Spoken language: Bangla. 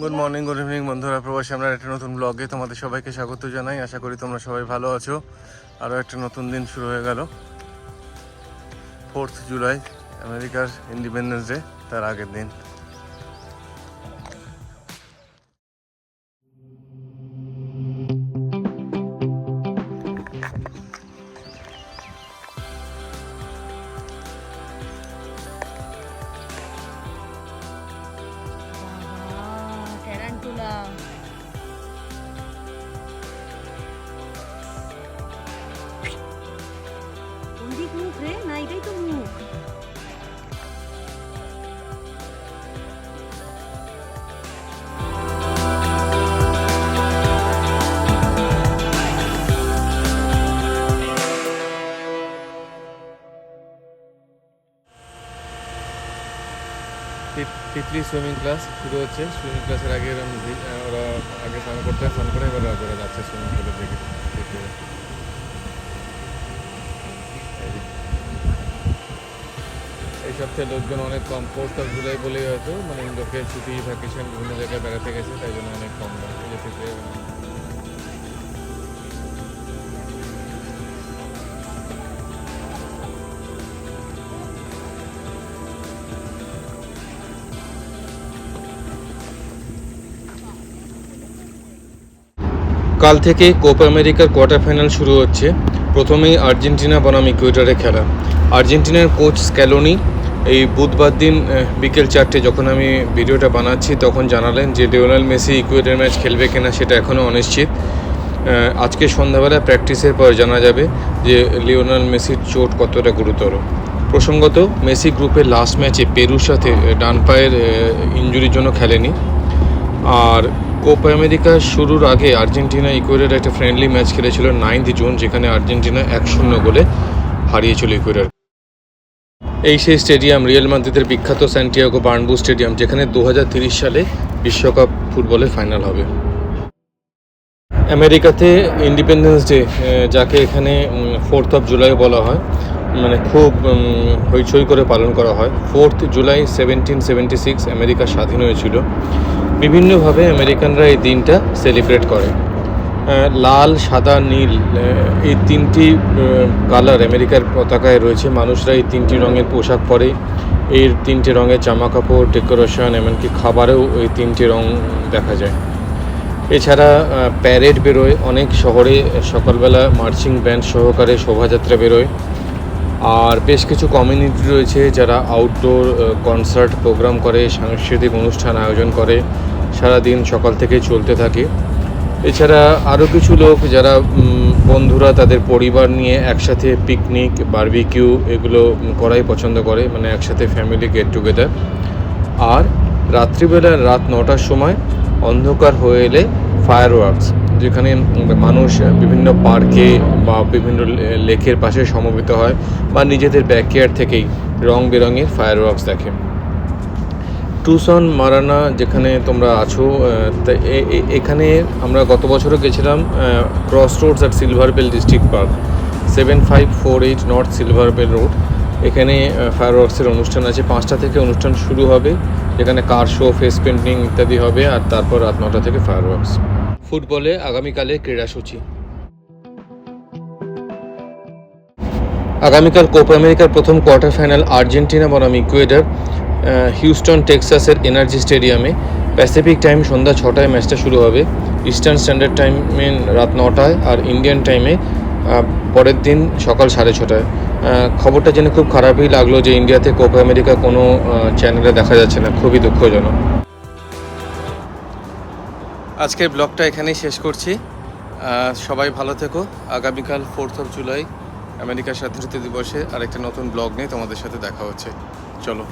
গুড মর্নিং গুড ইভিনিং বন্ধুরা, প্রবাসী, আমরা একটা নতুন ব্লগে তোমাদের সবাইকে স্বাগত জানাই। আশা করি তোমরা সবাই ভালো আছো। আরও একটা নতুন দিন শুরু হয়ে গেল। ফোর্থ জুলাই আমেরিকার ইন্ডিপেন্ডেন্স ডে তার আগের দিন। ট্যারান্টুলা কোন তিতলি সুইমিং ক্লাস শুরু হচ্ছে। সুইমিং ক্লাসের আগে এরকম ওরা আগে স্নান করতে স্নান করে এবার ওরা যাচ্ছে সুইমিং পুলের দিকে। এই সপ্তাহে লোকজন অনেক কম। ফোর্থ অফ জুলাই বলেই হয়তো মানে লোকের ছুটি ভ্যাকেশন বিভিন্ন জায়গায় বেড়াতে গেছে, তাই জন্য অনেক কম। এই কাল থেকে কোপা আমেরিকার কোয়ার্টার ফাইনাল শুরু হচ্ছে। প্রথমেই আর্জেন্টিনা বনাম ইকুয়েটারে খেলা। আর্জেন্টিনার কোচ স্ক্যালোনি এই বুধবার দিন বিকেল চারটে যখন আমি ভিডিওটা বানাচ্ছি, তখন জানালেন যে লিওনেল মেসি ইকুয়েটার ম্যাচ খেলবে কিনা সেটা এখনও অনিশ্চিত। আজকে সন্ধ্যাবেলা প্র্যাকটিসের পর জানা যাবে যে লিওনাল মেসির চোট কতটা গুরুতর। প্রসঙ্গত, মেসি গ্রুপের লাস্ট ম্যাচে পেরুর সাথে ডান পায়ের ইঞ্জুরির জন্য খেলেনি। আর কোপা আমেরিকা শুরুর আগে আর্জেন্টিনা, ইকুয়েডার একটা ফ্রেন্ডলি ম্যাচ খেলেছিল নাইন্থ জুন, যেখানে আর্জেন্টিনা এক শূন্য গোলে হারিয়েছিল ইকুয়েডার এই সেই স্টেডিয়াম রিয়েল মাদ্রিদের বিখ্যাত স্যান্টিয়াগো বার্নবু স্টেডিয়াম যেখানে দু সালে বিশ্বকাপ ফুটবলের ফাইনাল হবে। আমেরিকাতে ইন্ডিপেন্ডেন্স ডে যাকে এখানে ফোর্থ অফ জুলাই বলা হয় মানে খুব হইচই করে পালন করা হয়। Fourth July seventeen seventy six America স্বাধীন হয়েছিল। বিভিন্নভাবে আমেরিকানরা এই দিনটা সেলিব্রেট করে। লাল, সাদা, নীল এই তিনটি কালার আমেরিকার পতাকায় রয়েছে। মানুষরা এই তিনটি রঙের পোশাক পরে। এই তিনটি রঙের জামা কাপড় ডেকোরেশন এমনকি খাবারেও এই তিনটি রং দেখা যায়। এছাড়া প্যারেড বেরোয়। অনেক শহরে সকালবেলা মার্চিং ব্যান্ড সহকারে শোভাযাত্রা বেরোয়। আর বেশ কিছু কমিউনিটি রয়েছে যারা আউটডোর কনসার্ট প্রোগ্রাম করে, সাংস্কৃতিক অনুষ্ঠান আয়োজন করে। সারা দিন সকাল থেকে চলতে থাকে। এছাড়া আরও কিছু লোক যারা বন্ধুরা তাদের পরিবার নিয়ে একসাথে পিকনিক বারবিকিউ এগুলো করাই পছন্দ করে মানে একসাথে ফ্যামিলি গেট টুগেদার আর রাত্রিবেলা রাত নটার সময় অন্ধকার হয়ে এলে ফায়ার ওয়ার্কস যেখানে মানুষ বিভিন্ন পার্কে বা বিভিন্ন লেকের পাশে সমবেত হয় বা নিজেদের ব্যাকয়ার্ড থেকেই রং বেরঙের ফায়ার ওয়ার্কস দেখে। টুসন, মারানা যেখানে তোমরা আছো তা এখানে আমরা গত বছরও গেছিলাম Cross Roads at Silver Bell District Park seven five four eight North Silver Bell Road এখানে ফায়ার ওয়ার্কসের অনুষ্ঠান আছে। পাঁচটা থেকে অনুষ্ঠান শুরু হবে, যেখানে কার শো ফেস পেন্টিং ইত্যাদি হবে, আর তারপর রাত নটা থেকে ফায়ার ওয়ার্কস ফুটবলে আগামীকালে ক্রীড়াসূচি। আগামীকাল কোপা আমেরিকার প্রথম কোয়ার্টার ফাইনাল আর্জেন্টিনা বনাম ইকুয়েডার। হিউস্টন, টেক্সাসের এনার্জি স্টেডিয়ামে। প্যাসিফিক টাইম সন্ধ্যা ছটায় ম্যাচটা শুরু হবে। ইস্টার্ন স্ট্যান্ডার্ড টাইমে রাত নটায় আর ইন্ডিয়ান টাইমে পরের দিন সকাল সাড়ে ছটায়। খবরটা জেনে খুব খারাপই লাগল যে ইন্ডিয়াতে কোপা আমেরিকা কোনো চ্যানেলে দেখা যাচ্ছে না। খুবই দুঃখজনক। আজকের ব্লগটা এখানেই শেষ করছি। সবাই ভালো থেকো। আগামীকাল ফোর্থ অফ জুলাই আমেরিকার স্বাধীনতা দিবসে আরেকটা নতুন ব্লগ নিয়ে তোমাদের সাথে দেখা হচ্ছে। চলো